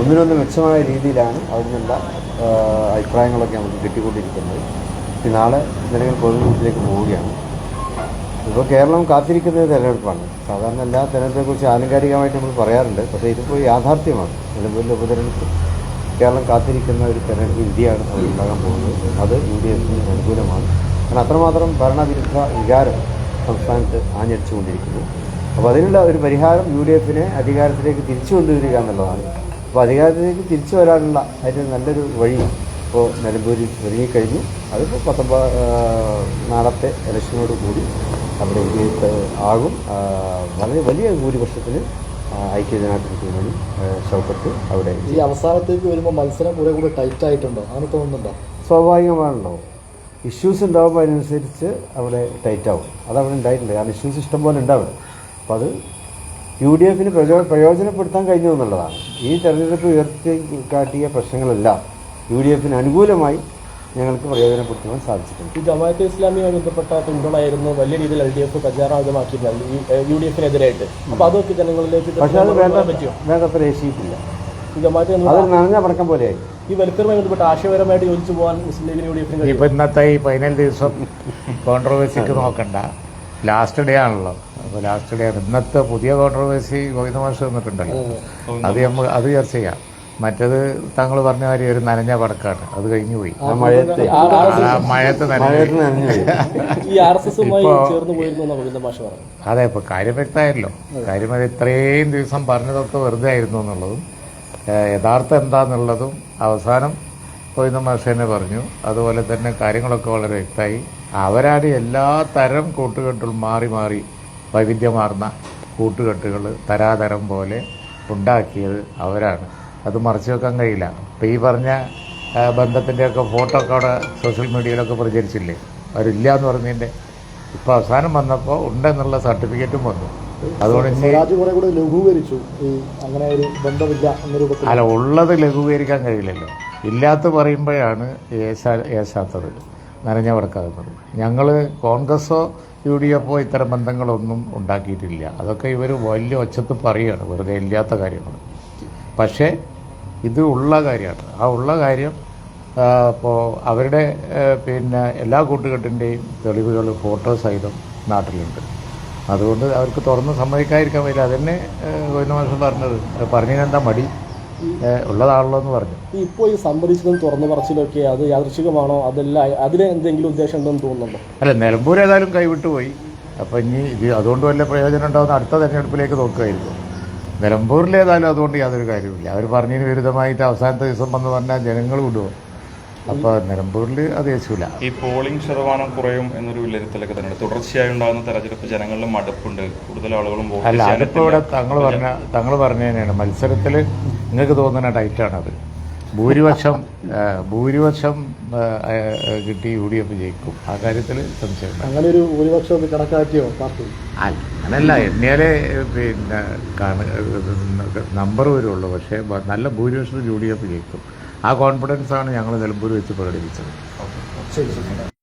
ഒന്നിനൊന്ന് മെച്ചമായ രീതിയിലാണ് അതിനുള്ള അഭിപ്രായങ്ങളൊക്കെ നമുക്ക് കിട്ടിക്കൊണ്ടിരിക്കുന്നത്. നാളെ ജനങ്ങൾ പൊതുവിലേക്ക് പോവുകയാണ്. ഇപ്പോൾ കേരളം കാത്തിരിക്കുന്നത് തെരഞ്ഞെടുപ്പാണ്. സാധാരണ എല്ലാ തെരഞ്ഞെടുപ്പിനെക്കുറിച്ച് ആലങ്കാരികമായിട്ട് നമ്മൾ പറയാറുണ്ട്. പക്ഷേ ഇതിപ്പോൾ യാഥാർത്ഥ്യമാണ്. നിലമ്പൂരിലെ ഉപതെരഞ്ഞെടുപ്പ്. കേരളം കാത്തിരിക്കുന്ന ഒരു തെരഞ്ഞെടുപ്പ് അവിടെ ഉണ്ടാകാൻ പോകുന്നത്. അത് യു അനുകൂലമാണ്. കാരണം അത്രമാത്രം ഭരണവിരുദ്ധ വികാരം സംസ്ഥാനത്ത് ആഞ്ഞടിച്ചുകൊണ്ടിരിക്കുന്നു. അപ്പോൾ അതിനുള്ള ഒരു പരിഹാരം യു ഡി എഫിനെ അധികാരത്തിലേക്ക് തിരിച്ചു കൊണ്ടുവരിക എന്നുള്ളതാണ് അപ്പോൾ അധികാരത്തിലേക്ക് തിരിച്ചു വരാനുള്ള അതിന് നല്ലൊരു വഴി ഇപ്പോൾ നിലമ്പൂരിൽ ഒരുങ്ങിക്കഴിഞ്ഞു. അതിപ്പോൾ പത്തൊമ്പത് നാളത്തെ ഇലക്ഷനോട് കൂടി അവിടെ ആകും. വളരെ വലിയ ഭൂരിപക്ഷത്തിന് ഐക്യജനാധിപത്യ മുന്നണി ഷൗക്കത്ത് അവിടെ ഈ അവസാനത്തേക്ക് വരുമ്പോൾ മത്സരം കുറെ കൂടെ ടൈറ്റ് ആയിട്ടുണ്ടോ? അങ്ങനെ തോന്നുന്നുണ്ടോ? സ്വാഭാവികമാണല്ലോ. ഇഷ്യൂസ് ഉണ്ടാകുമ്പോൾ അതിനനുസരിച്ച് അവിടെ ടൈറ്റ് ആവും. അതവിടെ ഉണ്ടായിട്ടുണ്ട്. കാരണം ഇഷ്യൂസ് ഇഷ്ടംപോലെ ഉണ്ടാവും. അപ്പോൾ അത് യു ഡി എഫിന് പ്രചോ പ്രയോജനപ്പെടുത്താൻ കഴിഞ്ഞു എന്നുള്ളതാണ്. ഈ തെരഞ്ഞെടുപ്പ് ഉയർത്തി കാട്ടിയ പ്രശ്നങ്ങളെല്ലാം യു ഡി എഫിന് അനുകൂലമായി ഞങ്ങൾക്ക് പ്രയോജനപ്പെടുത്തുവാൻ സാധിച്ചിട്ടുണ്ട്. ഈ ജമാഅത്ത് ഇസ്ലാമിയുമായി ബന്ധപ്പെട്ട പിന്തുണയായിരുന്നു. വലിയ രീതിയിൽ എൽ ഡി എഫ് പ്രചാരണമാക്കിയിരുന്നത് ഈ യു ഡി എഫിനെതിരായിട്ട്. അപ്പൊ അതൊക്കെ ജനങ്ങളിലേക്ക് പക്ഷേ അത് വേണ്ട പറ്റിയോ? വേണ്ടത്ര ജമാഅത്തെ അത് നനഞ്ഞ പടക്കം പോലെയായി. ഈ വെൽഫെയറുമായി ബന്ധപ്പെട്ട് ആശയപരമായിട്ട് യോജിച്ചു പോകാൻ മുസ്ലിം ലീഗിന് യു ഡി എഫിന് ഇപ്പം ഇന്നത്തെ ഈ പതിനേഴ് ദിവസം കോൺട്രവേഴ്സിക്ക് നോക്കണ്ട. ലാസ്റ്റ് ഡേ ആണല്ലോ. അപ്പോൾ ലാസ്റ്റ് ഡേ ആണ്. ഇന്നത്തെ പുതിയ കോൺട്രവേഴ്സി ഗോവിന്ദ മാഷ് വന്നിട്ടുണ്ടല്ലോ. അത് നമ്മൾ അത് ചർച്ച ചെയ്യാം. മറ്റത് താങ്കൾ പറഞ്ഞ കാര്യം ഒരു നനഞ്ഞ പടക്കാണ് അത് കഴിഞ്ഞു പോയി. ആ മഴയത്ത്. നനഞ്ഞു അതെ ഇപ്പൊ കാര്യം വ്യക്തമായല്ലോ. കാര്യം അത് ഇത്രയും ദിവസം പറഞ്ഞതൊക്കെ വെറുതെ ആയിരുന്നു എന്നുള്ളതും യഥാർത്ഥം എന്താന്നുള്ളതും അവസാനം ഗോവിന്ദ മാസേനെ പറഞ്ഞു. അതുപോലെ തന്നെ കാര്യങ്ങളൊക്കെ വളരെ വ്യക്തമായി. അവരാണ് എല്ലാ തരം കൂട്ടുകെട്ടുകളും മാറി മാറി വൈവിധ്യമാർന്ന കൂട്ടുകെട്ടുകൾ തരാതരം പോലെ ഉണ്ടാക്കിയത് അവരാണ്. അത് മറച്ചു വെക്കാൻ കഴിയില്ല. ഇപ്പം ഈ പറഞ്ഞ ബന്ധത്തിന്റെയൊക്കെ ഫോട്ടോ ഒക്കെ അവിടെ സോഷ്യൽ മീഡിയയിലൊക്കെ പ്രചരിച്ചില്ലേ? അവരില്ല എന്ന് പറഞ്ഞതിന്റെ ഇപ്പോൾ അവസാനം വന്നപ്പോൾ ഉണ്ടെന്നുള്ള സർട്ടിഫിക്കറ്റും വന്നു. അതുകൊണ്ട് ലഘൂകരിച്ചു. ഈ അങ്ങനെ ഒരു ബന്ധമില്ല എന്ന രൂപത്തിൽ അല്ല ഉള്ളത് ലഘൂകരിക്കാൻ കഴിയില്ലല്ലോ. ഇല്ലാത്ത പറയുമ്പോഴാണ് ഏശാ ഏശാത്തത് നനഞ്ഞ വടക്കാകുന്നത് ഞങ്ങൾ കോൺഗ്രസ്സോ യു ഡി എഫോ ഇത്തരം ബന്ധങ്ങളൊന്നും ഉണ്ടാക്കിയിട്ടില്ല. അതൊക്കെ ഇവർ വലിയ ഒച്ചത്ത് പറയുകയാണ് വെറുതെ ഇല്ലാത്ത കാര്യങ്ങൾ പക്ഷേ ഇത് ഉള്ള കാര്യമാണ്. ആ ഉള്ള കാര്യം ഇപ്പോൾ അവരുടെ പിന്നെ എല്ലാ കൂട്ടുകെട്ടിന്റെയും തെളിവുകൾ ഫോട്ടോ സഹിതം നാട്ടിലുണ്ട്. അതുകൊണ്ട് അവർക്ക് തുറന്ന് സമ്മതിക്കാതിരിക്കാൻ പറ്റില്ല അതന്നെ ഗോവിന്ദ മാസം പറഞ്ഞത്. പറഞ്ഞതിനെന്താ മടി? ഉള്ളതാണല്ലോ എന്ന് പറഞ്ഞു. ഇപ്പോൾ ഈ സംഭരിച്ചതും തുറന്നു പറച്ചിലൊക്കെ അത് യാദൃശികമാണോ? അതല്ല അതിന് എന്തെങ്കിലും ഉദ്ദേശം ഉണ്ടെന്ന് തോന്നുന്നുണ്ടോ? അല്ല നിലമ്പൂർ ഏതായാലും കൈവിട്ടു പോയി. അപ്പം ഇനി ഇത് അതുകൊണ്ട് വല്ല പ്രയോജനം ഉണ്ടാകുന്ന അടുത്ത തെരഞ്ഞെടുപ്പിലേക്ക് നോക്കുമായിരുന്നു നിലമ്പൂരിലേതായാലും അതുകൊണ്ട് യാതൊരു കാര്യമില്ല അവർ പറഞ്ഞതിന് വിരുദ്ധമായിട്ട് അവസാനത്തെ ദിവസം വന്ന് പറഞ്ഞാൽ ജനങ്ങൾ വിടുമോ അപ്പോൾ നിലമ്പൂരിൽ അത് യേശൂല ഈ പോളിംഗ് ശതമാനം കുറയും എന്നൊരു വിലയിരുത്തലൊക്കെ തന്നെ തുടർച്ചയായി ഉണ്ടാകുന്ന തെരഞ്ഞെടുപ്പ് ജനങ്ങളിൽ മടുപ്പുണ്ട്. കൂടുതൽ ആളുകളും വോട്ട് അല്ല അതിപ്പോൾ ഇവിടെ തങ്ങൾ പറഞ്ഞ തങ്ങൾ പറഞ്ഞ തന്നെയാണ്. മത്സരത്തിൽ നിങ്ങൾക്ക് തോന്നുന്ന ടൈറ്റാണത് ഭൂരിപക്ഷം ഭൂരിപക്ഷം കിട്ടി യു ഡി എഫ് ജയിക്കും. ആ കാര്യത്തിൽ സംശയമില്ല. അങ്ങനെ ഒരു ഭൂരിപക്ഷമൊക്കെ കണക്കാക്കിയോ പാർട്ടി? അല്ല അങ്ങനല്ല. എന്നാലേ പിന്നെ നമ്പർ വരുള്ളൂ. പക്ഷേ നല്ല ഭൂരിപക്ഷം യു ഡി എഫ് ജയിക്കും. ആ കോൺഫിഡൻസാണ് ഞങ്ങൾ നിലമ്പൂർ വെച്ച് പ്രകടിപ്പിച്ചത്. ശരി ശരി.